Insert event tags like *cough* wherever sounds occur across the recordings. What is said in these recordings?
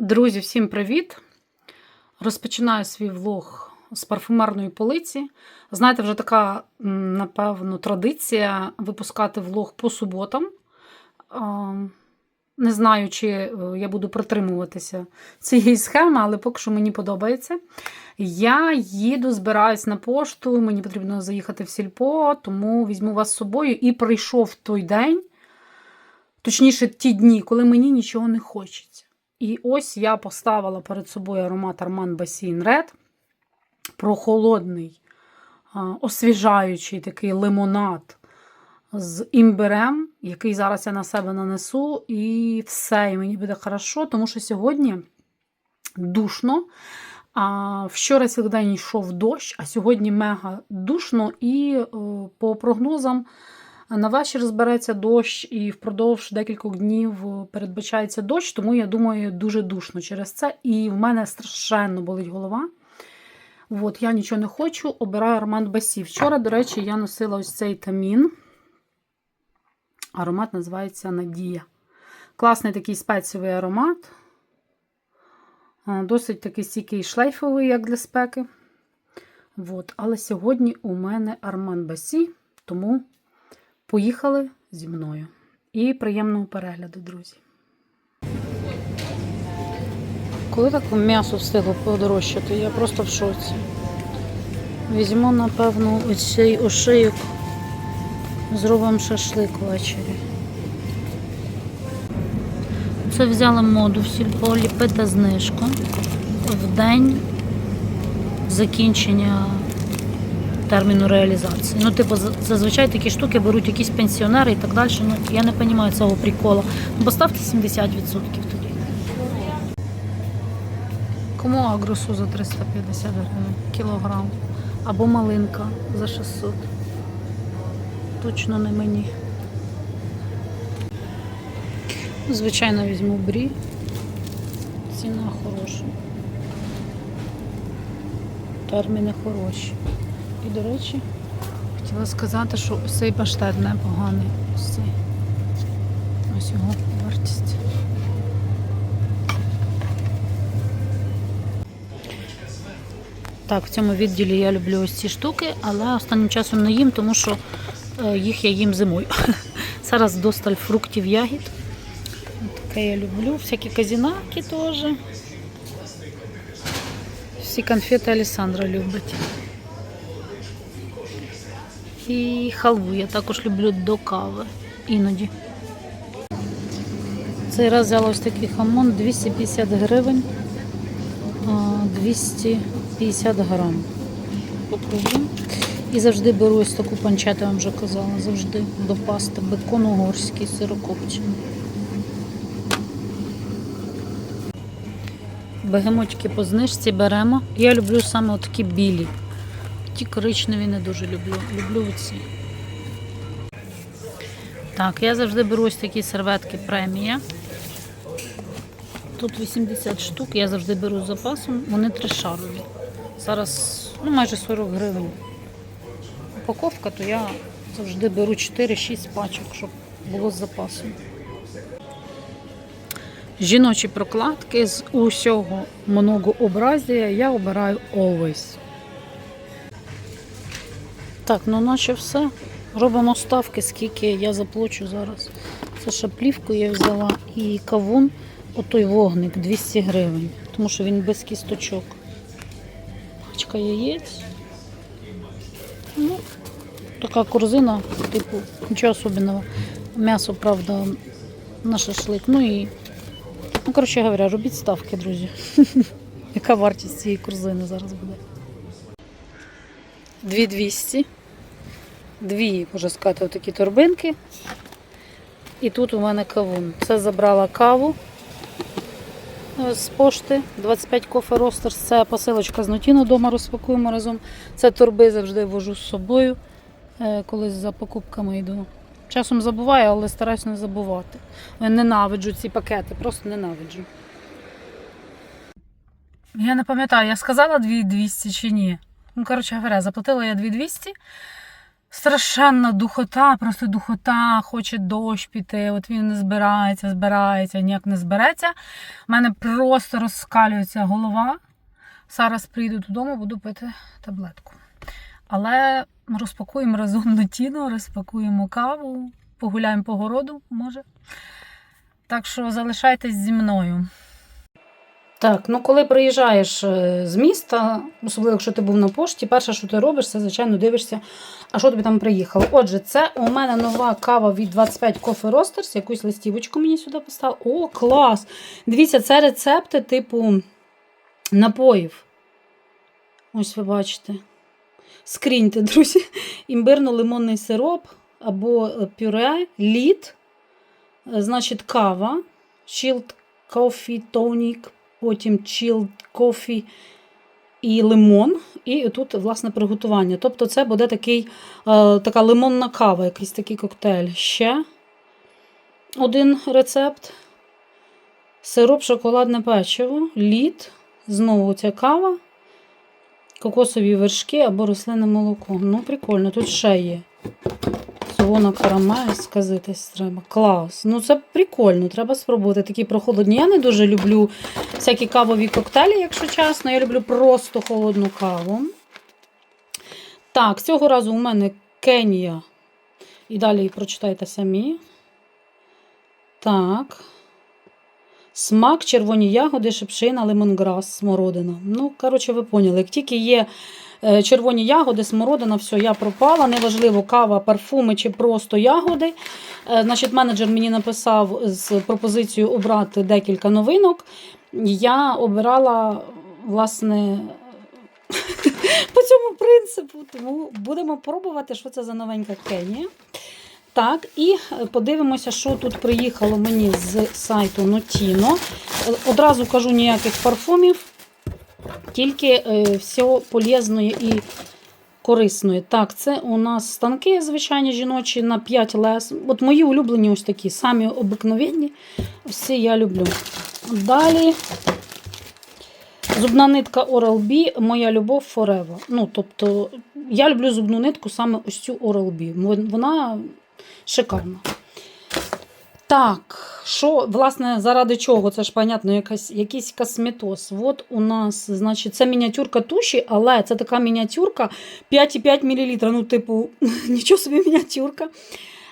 Друзі, всім привіт! Розпочинаю свій влог з парфумерної полиці. Знаєте, вже така, напевно, традиція випускати влог по суботам. Не знаю, чи е, я буду притримуватися цієї схеми, але поки що мені подобається. Я їду, збираюсь на пошту, мені потрібно заїхати в сільпо, тому візьму вас з собою і прийшов той день, точніше, ті дні, коли мені нічого не хочеться. І ось я поставила перед собою аромат Armand Bassin Red. Прохолодний, освіжаючий такий лимонад з імбирем, який зараз я на себе нанесу, і все, і мені буде хорошо, тому що сьогодні душно. А вчора цілий день йшов дощ, а сьогодні мега душно, і е, по прогнозам на вечір збереться дощ, і впродовж декількох днів передбачається дощ, тому я думаю, дуже душно через це. І в мене страшенно болить голова. От, я нічого не хочу, обираю аромат Басі. Вчора, до речі, я носила ось цей тамін. Аромат називається Надія. Класний такий спеціовий аромат. Досить такий стійкий шлейфовий, як для спеки. От. Але сьогодні у мене Арман Басі, тому поїхали зі мною. І приємного перегляду, друзі. Коли так м'ясо встигло подорожчати, я просто в шоці. Візьму, напевно, оцей ошийок, зробимо шашлик ввечері. Це взяла моду в сільпо ліпити знижку в день закінчення терміну реалізації. Ну, типу, зазвичай такі штуки беруть якісь пенсіонери і так далі. Ну, я не розумію цього приколу. Ну, Поставте 70% тоді. Кому агросу за 350 гривень кілограм? Або малинка за 600. Точно не мені. Звичайно, візьму брі. Ціна хороша. Терміни хороші. І, до речі, хотіла сказати, що ось цей паштет непоганий. Ось цей. Ось його вартість. Так, в цьому відділі я люблю ось ці штуки, але останнім часом не їм, тому що е, їх я їм зимою. *laughs* Зараз досталь фруктів ягід. Таке я люблю. Всякі казінаки теж. Всі конфети Алісандра любить. І халву я також люблю до кави. Іноді. Цей раз взяла ось такий хамон 250 гривень. 250 грам. Попробуємо. І завжди беру ось таку панчету, я вам вже казала, завжди до пасти. Бекон угорський, сирокопчений. Бегемотики по знижці беремо. Я люблю саме такі білі. Ті коричневі не дуже люблю. Люблю оці. Так, я завжди беру ось такі серветки премія. Тут 80 штук, я завжди беру з запасом, вони тришарові. Зараз ну, майже 40 гривень. Упаковка, то я завжди беру 4-6 пачок, щоб було з запасом. Жіночі прокладки з усього многообразія я обираю Always. Так, ну наче все. Робимо ставки, скільки я заплачу зараз. Це шаплівку я взяла і кавун, отой вогник 200 гривень, тому що він без кісточок. Пачка яєць. Ну, така корзина, типу, нічого особливого. М'ясо, правда, на шашлик. Ну і, ну, коротше говоря, робіть ставки, друзі. *laughs* Яка вартість цієї корзини зараз буде? 2200. Дві, можна сказати, отакі торбинки. І тут у мене кавун. Це забрала каву з пошти. 25 кофе Ростерс. Це посилочка з Нотіно вдома розпакуємо разом. Це торби завжди вожу з собою, е, коли за покупками йду. Часом забуваю, але стараюсь не забувати. Я Ненавиджу ці пакети, просто ненавиджу. Я не пам'ятаю, я сказала 2200 чи ні. Ну, коротше говоря, заплатила я 2200. Страшенна духота, просто духота, хоче дощ піти. От він не збирається, збирається, ніяк не збереться. У мене просто розкалюється голова. Зараз прийду додому, буду пити таблетку. Але розпакуємо разом нотіно, розпакуємо каву, погуляємо по городу, може. Так що залишайтесь зі мною. Так, ну коли приїжджаєш е, з міста, особливо якщо ти був на пошті, перше, що ти робиш, це, звичайно, дивишся, а що тобі там приїхало. Отже, це у мене нова кава від 25 Coffee Roasters, якусь листівочку мені сюди поставили. О, клас! Дивіться, це рецепти типу напоїв. Ось ви бачите. Скріньте, друзі. Імбирно-лимонний сироп або е, пюре, лід, е, значить, кава, chilled coffee tonic, потім chilled coffee і лимон. І тут, власне, приготування. Тобто, це буде такий, е, така лимонна кава, якийсь такий коктейль. Ще один рецепт. Сироп, шоколадне печиво, лід, знову ця кава, кокосові вершки або рослинне молоко. Ну, прикольно, тут ще є. Солона карамель, сказитись треба. Клас. Ну, це прикольно, треба спробувати. Такі прохолодні. Я не дуже люблю всякі кавові коктейлі, якщо чесно. Я люблю просто холодну каву. Так, цього разу у мене Кенія. І далі прочитайте самі. Так. Смак, червоні ягоди, шипшина, лемонграс, смородина. Ну, коротше, ви поняли. Як тільки є червоні ягоди, смородина, все, я пропала. Неважливо, кава, парфуми чи просто ягоди. Е, Значить, менеджер мені написав з пропозицією обрати декілька новинок. Я обирала, власне, *laughs* по цьому принципу. Тому будемо пробувати, що це за новенька Кенія. Так, і е, подивимося, що тут приїхало мені з сайту. Е, Одразу кажу ніяких парфумів, тільки е, все полезної і корисної. Так, це у нас станки звичайні жіночі на 5 лес. От мої улюблені ось такі, самі обикновенні. Всі я люблю. Далі зубна нитка Oral-B, моя любов Forever. Ну, тобто, я люблю зубну нитку саме ось цю Oral-B. Вона шикарна. Так, що, власне, заради чого? Це ж, понятно, якась, якийсь косметоз. От у нас, значить, це мініатюрка туші, але це така мініатюрка 5,5 мл. Ну, типу, *laughs* нічого собі мініатюрка.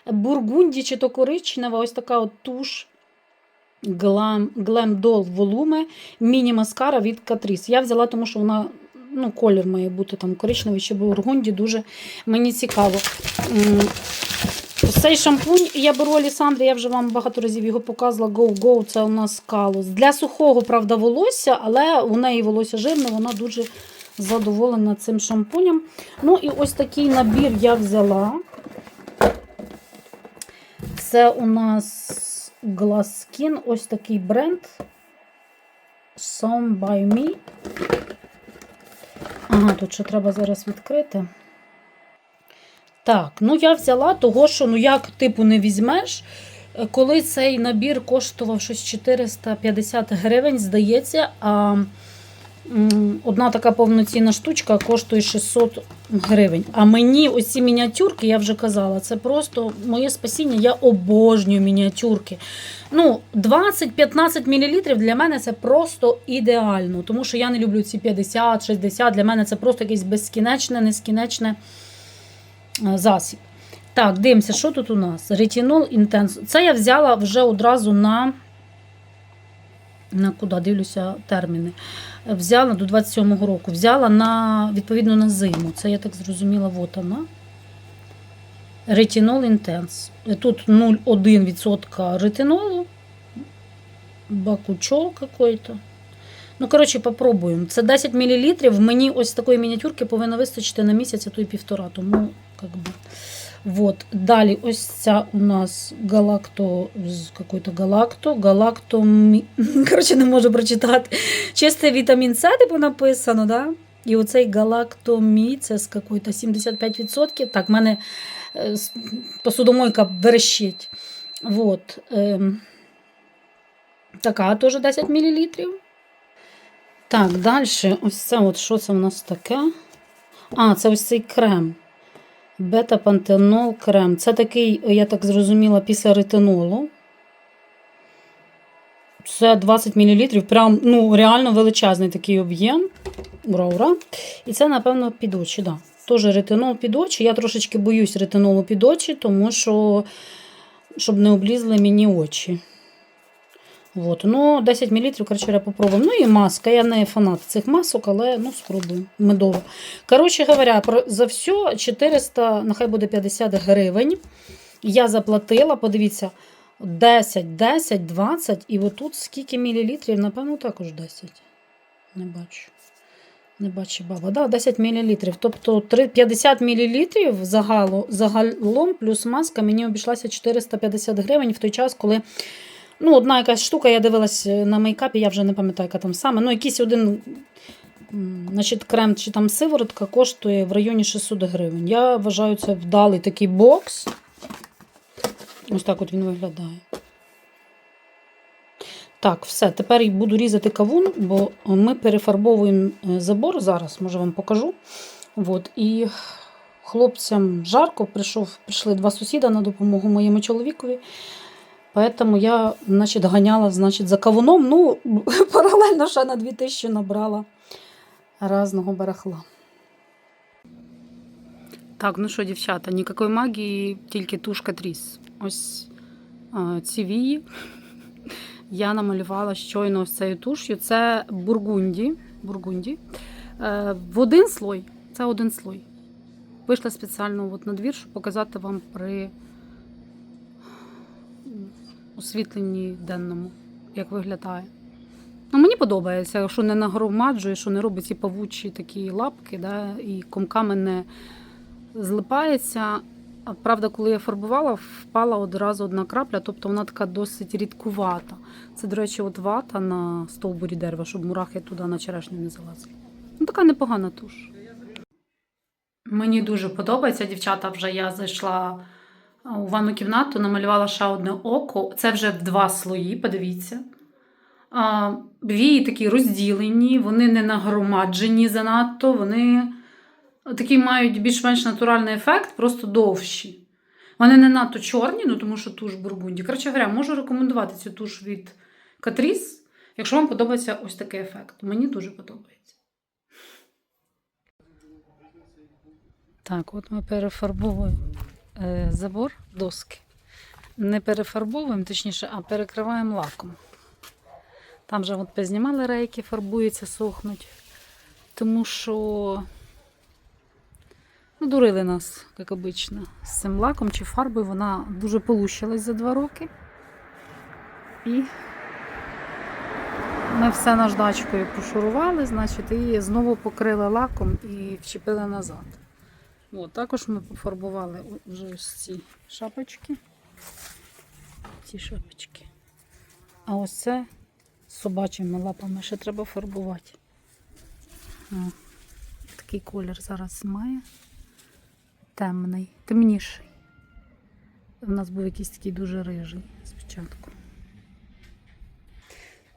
Бургунді чи то коричнева, ось така от туш. Glam, Glam Doll Volume міні-маскара від Catrice. Я взяла, тому що вона, ну, колір має бути там коричневий чи бургунді, дуже мені цікаво. Цей шампунь я беру Алісандри, я вже вам багато разів його показувала. Go Go, це у нас калус. Для сухого, правда, волосся, але у неї волосся жирне, вона дуже задоволена цим шампунем. Ну і ось такий набір я взяла. Це у нас Glass Skin, ось такий бренд. Some by Me. Ага, тут ще треба зараз відкрити. Так, ну я взяла того, що ну як типу не візьмеш. Е, Коли цей набір коштував щось 450 гривень, здається, а одна така повноцінна штучка коштує 600 гривень. А мені ось ці мініатюрки, я вже казала, це просто моє спасіння. Я обожнюю мініатюрки. Ну, 20-15 мл для мене це просто ідеально, тому що я не люблю ці 50-60. Для мене це просто якесь безкінечне, нескінечне засіб. Так, дивимося, що тут у нас? Ретінол інтенс. Це я взяла вже одразу на. На куди дивлюся терміни. Взяла до 27-го року. Взяла на, відповідно на зиму. Це я так зрозуміла, от вона. Ретінол інтенс. Тут 0,1% ретинолу. Бакучол какой-то. Ну, коротше, попробуємо. Це 10 мл. Мені ось такої мініатюрки повинно вистачити на місяць, а то й півтора. Тому, как би. Вот. Далі ось ця у нас галакто, какой-то галакто, галакто, *laughs* коротше, не можу прочитати. Чистий вітамін С, типу написано, да? І оцей галактомі, це з какой-то 75%. Так, в мене е, посудомойка верещить. Вот. Ем. Така теж 10 мл. Так, далі, ось це, от, що це у нас таке? А, це ось цей крем. Бета-пантенол крем. Це такий, я так зрозуміла, після ретинолу. Це 20 мл. Прям ну, реально величезний такий об'єм. Ура, ура. І це, напевно, під очі. Да. Теж ретинол під очі. Я трошечки боюсь ретинолу під очі, тому що щоб не облізли мені очі. От. Ну, 10 мл, коротше, я попробую. Ну і маска. Я не фанат цих масок, але ну, спробую. Медово. Коротше говоря, про, за все 400, нехай буде 50 гривень. Я заплатила, подивіться, 10, 10, 20. І отут скільки мілілітрів, напевно, також 10. Не бачу. Не бачу баба. Да, 10 мл. Тобто 50 мл загалу, загалом плюс маска мені обійшлася 450 гривень в той час, коли ну, одна якась штука, я дивилась на мейкапі, я вже не пам'ятаю, яка там саме. Ну, якийсь один значить, крем чи там сиворотка коштує в районі 600 гривень. Я вважаю, це вдалий такий бокс. Ось так от він виглядає. Так, все. Тепер буду різати кавун, бо ми перефарбовуємо е, забор зараз, може вам покажу. От, і хлопцям жарко прийшов, прийшли два сусіда на допомогу моєму чоловікові. Поэтому я значить, ганяла значить, за кавуном. Ну, *laughs* паралельно ще на 2000 набрала разного барахла. Так, ну що, дівчата, ніякої магії, тільки тушка тріс. Ось ці вії. *laughs* Я намалювала щойно ось цією туш'ю. Це бургунді. бургунді. Е, в один слой. Це один слой. Вийшла спеціально от на двір, щоб показати вам при освітленні денному, як виглядає. Ну, мені подобається, що не нагромаджує, що не робить ці павучі такі лапки, да, і комками не злипається. А правда, коли я фарбувала, впала одразу одна крапля, тобто вона така досить рідкувата. Це, до речі, от вата на стовбурі дерева, щоб мурахи туди на черешню не залазили. Ну, така непогана туш. Мені дуже подобається, дівчата. Вже я зайшла у ванну кімнату, намалювала ще одне око. Це вже в два слої, подивіться. Вії такі розділені, вони не нагромаджені занадто, вони такі мають більш-менш натуральний ефект, просто довші. Вони не надто чорні, ну тому що туш бургунді. Коротше говоря, можу рекомендувати цю туш від Catrice, якщо вам подобається ось такий ефект. Мені дуже подобається. Так, от ми перефарбовуємо забор доски. Не перефарбовуємо, точніше, а перекриваємо лаком. Там же от познімали рейки, фарбуються, сохнуть. Тому що ну, дурили нас, як обично, з цим лаком чи фарбою. Вона дуже полущилась за два роки. І ми все наждачкою пошурували, значить, і знову покрили лаком і вчепили назад. От, також ми пофарбували вже ось ці шапочки. Ці шапочки. А ось це з собачими лапами ще треба фарбувати. О, такий колір зараз має. Темний, темніший. У нас був якийсь такий дуже рижий спочатку.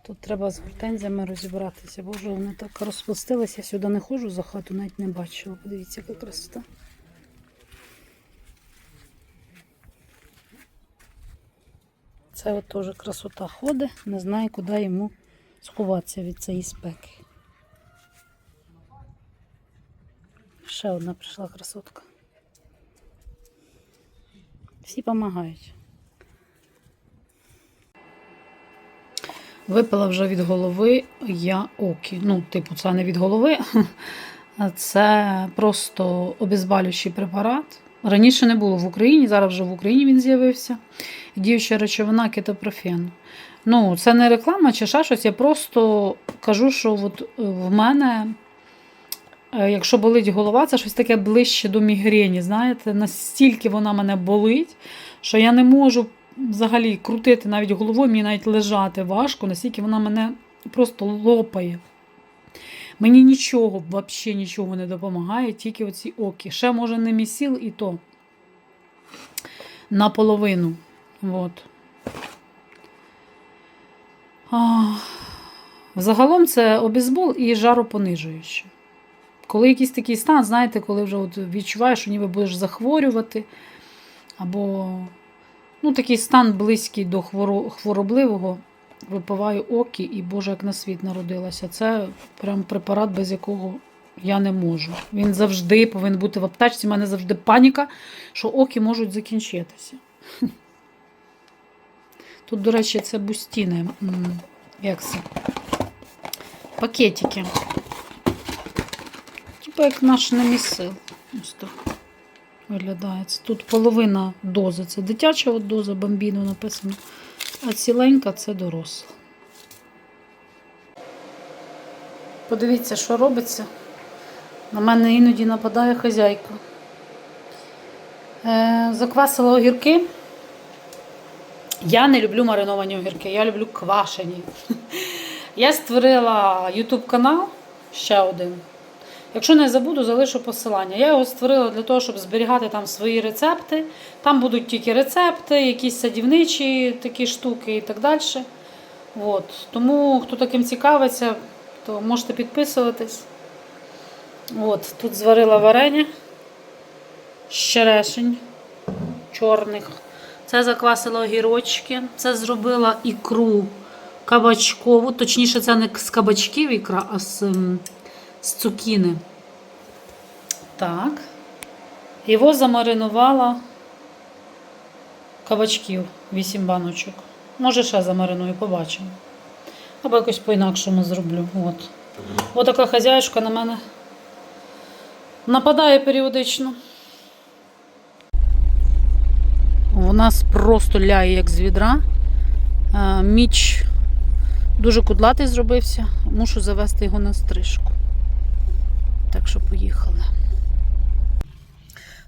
Тут треба з гортензіями розібратися. Боже, вони так розпустилися. Сюди не ходжу за хату, навіть не бачила. Подивіться, яка красота. Це от теж красота ходить, не знаю, куди йому сховатися від цієї спеки. Ще одна прийшла красотка. Всі допомагають. Випила вже від голови я окі. Ну, типу, це не від голови, це просто обезболюючий препарат. Раніше не було в Україні, зараз вже в Україні він з'явився. Діюча речовина кетопрофен. Ну, це не реклама чи ще щось. Я просто кажу, що от в мене, е, якщо болить голова, це щось таке ближче до мігрені. Знаєте, настільки вона мене болить, що я не можу взагалі крутити навіть головою, мені навіть лежати важко, настільки вона мене просто лопає. Мені нічого, взагалі нічого не допомагає, тільки оці оки. Ще, може, не місіл і то наполовину. От. А, Загалом це обізбол і жаропонижуюче. коли якийсь такий стан, знаєте, коли вже от відчуваєш, що ніби будеш захворювати, або ну, такий стан близький до хворобливого, випиваю окі і Боже, як на світ народилася. Це прям препарат, без якого я не можу. Він завжди повинен бути в аптечці. У мене завжди паніка, що оки можуть закінчитися. *laughs* Тут, до речі, це бустіни. Як це? Пакетики. Типу як наш намісил. Ось так виглядає. Тут половина дози. Це дитяча от доза бомбіно написано, а ціленька це доросла. Подивіться, що робиться. На мене іноді нападає хазяйка. Е, заквасила огірки. Я не люблю мариновані огірки, я люблю квашені. *laughs* Я створила YouTube канал ще один. Якщо не забуду, залишу посилання. Я його створила для того, щоб зберігати там свої рецепти. Там будуть тільки рецепти, якісь садівничі такі штуки і так далі. От. Тому, хто таким цікавиться, то можете підписуватись. От, тут зварила варення з черешень чорних. Це заквасила огірочки. Це зробила ікру кабачкову. Точніше, це не з кабачків ікра, а з, з цукіни. Так. Його замаринувала кабачків 8 баночок. Може, ще замариную, побачимо. Або якось по-інакшому зроблю. От. Ось така хазяюшка на мене нападає періодично. У нас просто ляє як з відра. Е, Міч дуже кудлатий зробився. Мушу завести його на стрижку. Так що поїхали.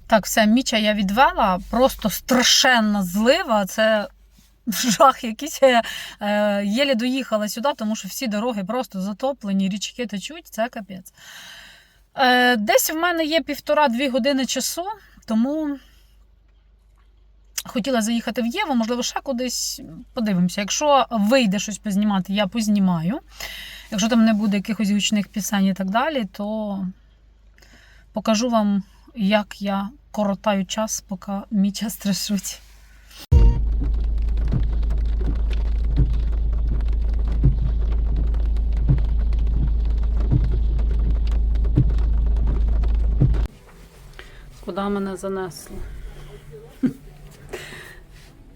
Так, все, міча я відвела. Просто страшенна злива. Це жах якийсь. Я е, єлі доїхала сюди, тому що всі дороги просто затоплені, річки течуть, це капець. Е, десь в мене є півтора-дві години часу, тому хотіла заїхати в Єву, можливо, ще кудись подивимося. Якщо вийде щось познімати, я познімаю. Якщо там не буде якихось гучних пісень і так далі, то покажу вам, як я коротаю час, поки мій час стрижуть. Куди мене занесло?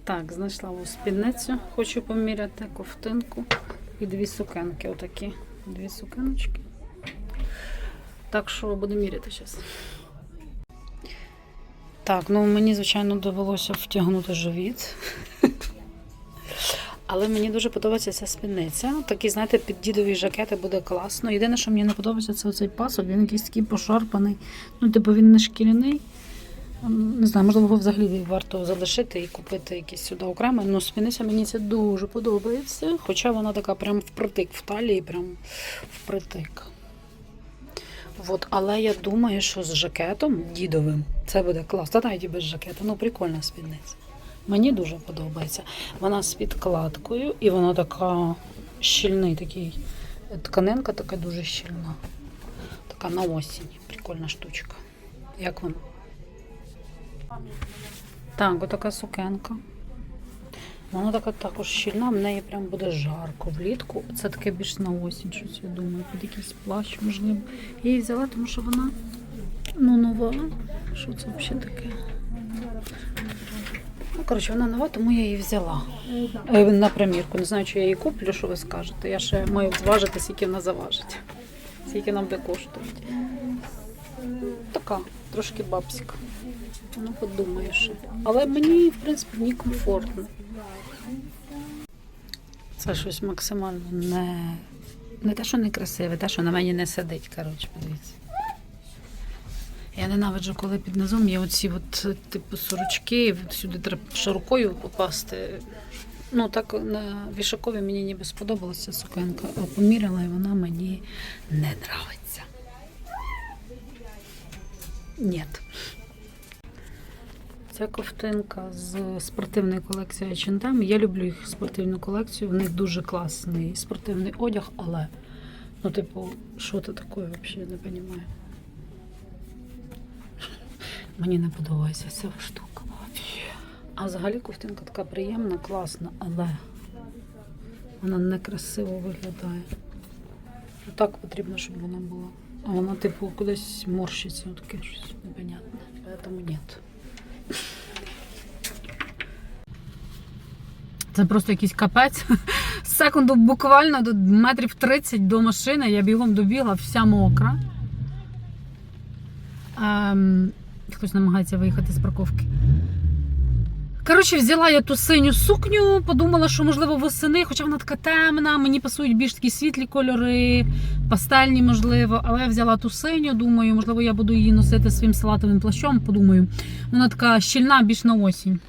Так, знайшла ось спідницю, хочу поміряти ковтинку і дві сукенки. Отакі дві сукеночки. Так що буду міряти зараз. Так, ну мені, звичайно, довелося втягнути живіт. *laughs* Але мені дуже подобається ця спідниця. Такий, знаєте, під дідові жакети буде класно. Єдине, що мені не подобається, це оцей пасок. Він якийсь такий пошарпаний. Ну, типу, він не шкіряний. Не знаю, можливо, взагалі варто залишити і купити якийсь сюди окремо. Ну, спідниця мені це дуже подобається. Хоча вона така прям впритик в талії, прям впритик. От, але я думаю, що з жакетом дідовим це буде клас. Та навіть без жакета. Ну, прикольна спідниця. Мені дуже подобається. Вона з підкладкою і вона така щільний такий. Тканинка така дуже щільна. Така на осінь. Прикольна штучка. Як вам? Так, отака сукенка. Вона така також щільна, в неї прям буде жарко влітку. Це таке більш на осінь, щось я думаю, під якийсь плащ, можливо. Я її взяла, тому що вона ну, нова. Що це взагалі таке? Ну, коротше, вона нова, тому я її взяла. Е, На примірку. Не знаю, чи я її куплю, що ви скажете. Я ще маю зважити, скільки вона заважить. Скільки нам буде коштувати. Така, трошки бабська. Ну, подумаєш. Але мені, в принципі, не комфортно. Це щось максимально не, не те, що не красиве, те, що на мені не сидить. Коротше, подивіться. Я ненавиджу, коли під низом є оці от, типу сорочки, сюди треба ще рукою попасти. Ну, так на вішакові мені ніби сподобалася сукенка, а поміряла і вона мені не нравиться. Ні. Це ковтинка з спортивної колекції H&M. Я люблю їх спортивну колекцію. В них дуже класний спортивний одяг, але ну, типу, що це таке взагалі, не розумію. *laughs* Мені не подобається ця штука. А взагалі ковтинка така приємна, класна, але вона некрасиво виглядає. Так потрібно, щоб вона була. А вона, типу, кудись морщиться, таке щось непонятне. Поэтому нет. Це просто якийсь капець. *laughs* Секунду буквально до метрів 30 до машини. Я бігом добігла, вся мокра. Ем, хтось намагається виїхати з парковки. Коротше, взяла я ту синю сукню, подумала, що можливо восени, хоча вона така темна, мені пасують більш такі світлі кольори, пастельні, можливо. Але я взяла ту синю, думаю, можливо, я буду її носити своїм салатовим плащом. Подумаю, вона така щільна більш на осінь.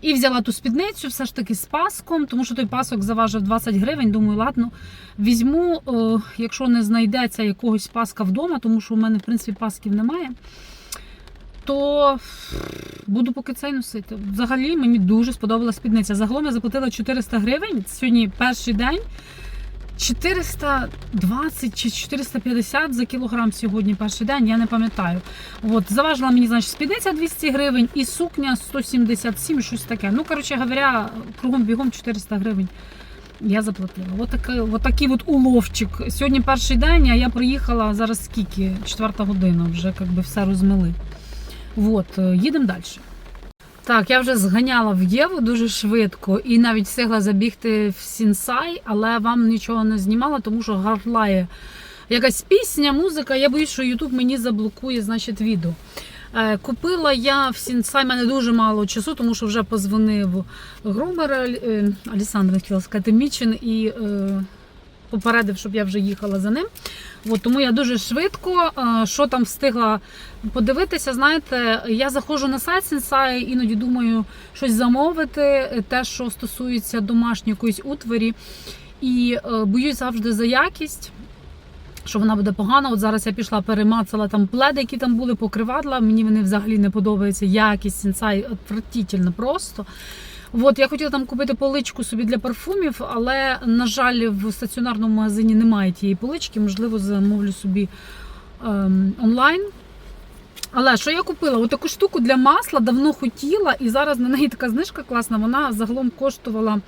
І взяла ту спідницю, все ж таки з паском, тому що той пасок заважив 20 гривень. Думаю, ладно, візьму, о, якщо не знайдеться якогось паска вдома, тому що у мене, в принципі, пасків немає. То буду поки цей носити. Взагалі мені дуже сподобалась спідниця. Загалом я заплатила 400 гривень. Сьогодні перший день. 420 чи 450 за кілограм сьогодні перший день, я не пам'ятаю. От, заважила мені, значить, спідниця 200 гривень і сукня 177, щось таке. Ну, коротше говоря, кругом бігом 400 гривень. Я заплатила. От такий, от такий от уловчик. Сьогодні перший день, а я приїхала зараз скільки? Четверта година, вже якби все розмили. От, е, їдемо далі. Так, я вже зганяла в Єву дуже швидко і навіть встигла забігти в Сінсай, але вам нічого не знімала, тому що гарлає якась пісня, музика. Я боюсь, що Ютуб мені заблокує, значить, відео. Е, Купила я в Сінсай, мене дуже мало часу, тому що вже позвонив Грумер е, Алісандр, хотіла сказати, Мічин попередив, щоб я вже їхала за ним. От, тому я дуже швидко, е, що там встигла подивитися. Знаєте, я заходжу на сайт Сенсай, іноді думаю щось замовити, е, те, що стосується домашньої якоїсь утварі. І е, боюсь завжди за якість. Що вона буде погана. От зараз я пішла, перемацала там пледи, які там були, покривадла. Мені вони взагалі не подобаються. Якість сенсай отвратительно просто. От, я хотіла там купити поличку собі для парфумів, але, на жаль, в стаціонарному магазині немає тієї полички. Можливо, замовлю собі ем, онлайн. Але що я купила? Отаку штуку для масла давно хотіла, і зараз на неї така знижка класна. Вона загалом коштувала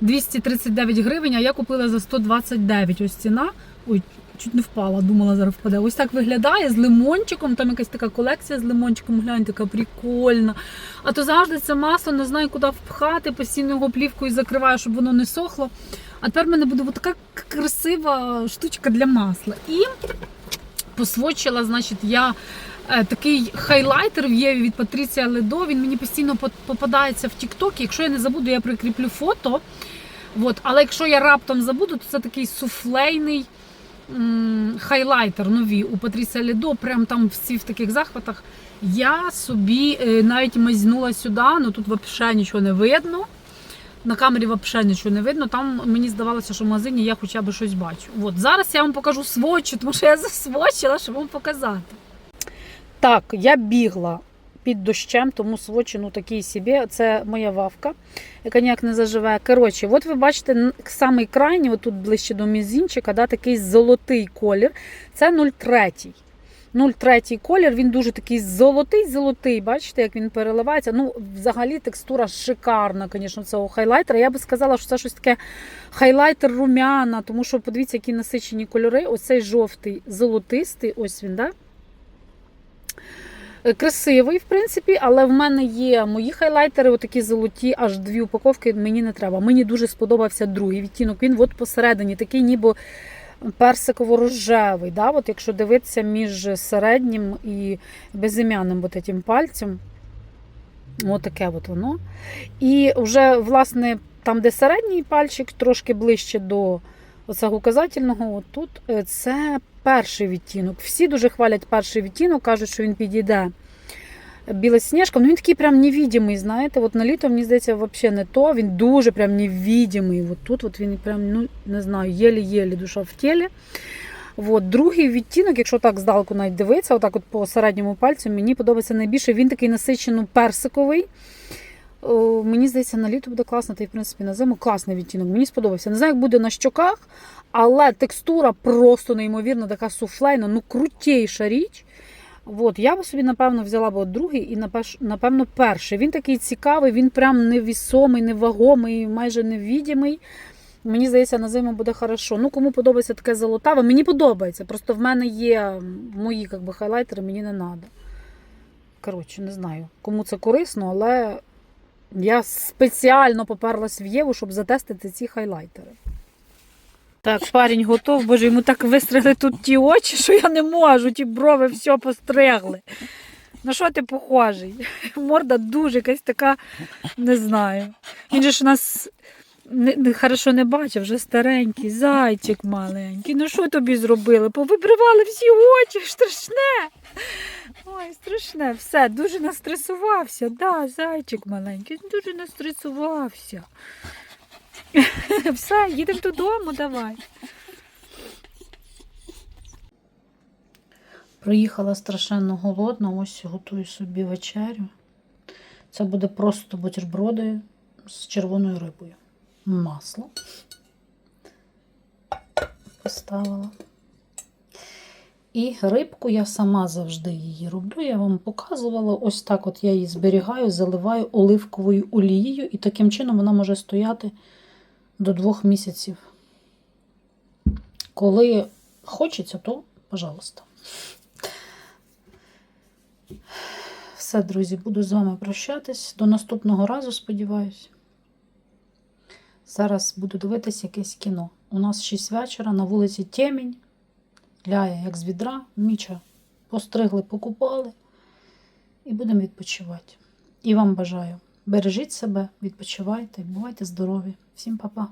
239 гривень, а я купила за 129. Ось ціна. Ой, чуть не впала, думала, зараз впаде. Ось так виглядає з лимончиком. Там якась така колекція з лимончиком, глянь, така прикольна. А то завжди це масло не знаю, куди впхати, постійно його плівкою закриваю, щоб воно не сохло. А тепер в мене буде така красива штучка для масла. І посвочила, значить, я е, такий хайлайтер в Єві від Патріція Ледо. Він мені постійно попадається в TikTok. Якщо я не забуду, я прикріплю фото. От. Але якщо я раптом забуду, то це такий суфлейний хайлайтер нові у Патріція Ледо. Прям там всі в таких захватах. Я собі е, навіть мазнула сюди, ну тут взагалі нічого не видно. На камері взагалі нічого не видно. Там мені здавалося, що в магазині я хоча б щось бачу. От зараз я вам покажу сводчі, *laughs* тому що я засвочила, щоб вам показати. Так, я бігла під дощем, тому свочі, ну такі собі. Це моя вавка, яка ніяк не заживе. Коротше, от ви бачите, самий крайній, отут ближче до мізінчика, да, такий золотий колір. Це 03. 03 колір, він дуже такий золотий-золотий. Бачите, як він переливається. Ну, взагалі текстура шикарна, звісно, цього хайлайтера. Я би сказала, що це щось таке хайлайтер румяна, тому що подивіться, які насичені кольори. Ось цей жовтий, золотистий, ось він, да? Е, Красивий, в принципі, але в мене є мої хайлайтери, отакі золоті, аж дві упаковки. Мені не треба. Мені дуже сподобався другий відтінок. Він от посередині, такий ніби персиково-рожевий. Да? От якщо дивитися між середнім і безім'яним от этим пальцем. Отаке от воно. І вже, власне, там, де середній пальчик, трошки ближче до оцього указательного, тут е, це перший відтінок. Всі дуже хвалять перший відтінок, кажуть, що він підійде білосніжкам. Ну він такий прям невідимий, знаєте. От на літо, мені здається, взагалі не то. Він дуже прям невідимий. От тут от він прям, ну, не знаю, єлі-єлі душа в тілі. От, другий відтінок, якщо так здалеку навіть дивитися, отак от по середньому пальцю, мені подобається найбільше. Він такий насичено персиковий. О, мені здається, на літо буде класно, та й в принципі на зиму класний відтінок. Мені сподобався. Не знаю, як буде на щоках, але текстура просто неймовірна, така суфлейна, ну крутейша річ. От, я б собі, напевно, взяла б другий і напевно перший. Він такий цікавий, він прям невісомий, невагомий, майже невідімий. Мені здається, на зиму буде хорошо. Ну, кому подобається таке золотаве, мені подобається. Просто в мене є мої би, хайлайтери, мені не треба. Коротше, не знаю, кому це корисно, але я спеціально поперлась в Єву, щоб затестити ці хайлайтери. Так, парень готов, боже, йому так вистригли тут ті очі, що я не можу, ті брови все постригли. На що ти похожий? Морда дуже якась така, не знаю. Він же ж нас не, не, хорошо не бачив, вже старенький, зайчик маленький. Ну що тобі зробили? Повибривали всі очі, страшне. Ой, страшне, все, дуже настресувався. Да, зайчик маленький, дуже настресувався. Все, їдемо додому, давай. Приїхала страшенно голодна, ось готую собі вечерю. Це буде просто бутерброди з червоною рибою. Масло поставила. І рибку я сама завжди її роблю. Я вам показувала. Ось так от я її зберігаю, заливаю оливковою олією, і таким чином вона може стояти до двох місяців. Коли хочеться, то пожалуйста. Все, друзі, буду з вами прощатись. До наступного разу, сподіваюсь. Зараз буду дивитися якесь кіно. У нас 6 вечора, на вулиці темінь. Ляє, як з відра, міча постригли, покупали. І будемо відпочивати. І вам бажаю. Бережіть себе, відпочивайте, бувайте здорові. Всім па-па.